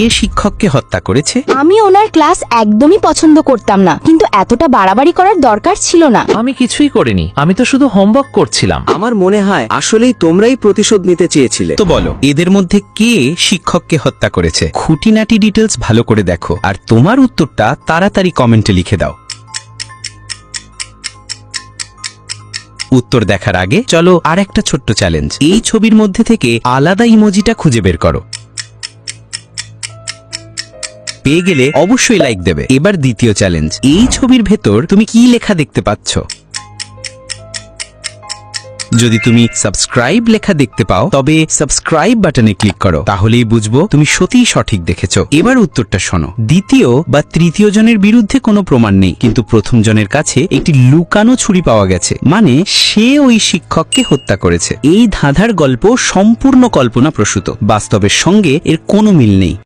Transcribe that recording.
এ শিক্ষককে হত্যা করেছে? আমি ওনার ক্লাস একদমই পছন্দ করতাম না কিন্তু এতটা বাড়াবাড়ি করার দরকার ছিল না। আমি কিছুই করিনি আমি তো শুধু হোমওয়ার্ক করছিলাম। আমার মনে হয় আসলেই তোমরাই প্রতিশোধ নিতে চেয়েছিলে। তো বলো এদের মধ্যে কে শিক্ষককে হত্যা করেছে? খুঁটিনাটি ডিটেলস ভালো করে দেখো আর তোমার উত্তরটা তাড়াতাড়ি কমেন্টে লিখে দাও। উত্তর দেখার আগে চলো আর একটা ছোট্ট চ্যালেঞ্জ এই ছবির মধ্যে থেকে আলাদা ইমোজিটা খুঁজে বের করো। পেয়ে গেলে অবশ্যই লাইক দেবে। এবার দ্বিতীয় চ্যালেঞ্জ এই ছবির ভেতর তুমি কি লেখা দেখতে পাচ্ছ? যদি তুমি সাবস্ক্রাইব লেখা দেখতে পাও, তবে সাবস্ক্রাইব বাটনে ক্লিক করো। তাহলেই বুঝব তুমি সত্যিই সঠিক দেখেছ। এবার উত্তরটা শোনো। দ্বিতীয় বা তৃতীয় জনের বিরুদ্ধে কোনো প্রমাণ নেই। কিন্তু প্রথম জনের কাছে একটি লুকানো ছুরি পাওয়া গেছে। মানে সে ওই শিক্ষককে হত্যা করেছে। এই ধাঁধার গল্প সম্পূর্ণ কল্পনা প্রসূত। বাস্তবের সঙ্গে এর কোনো মিল নেই।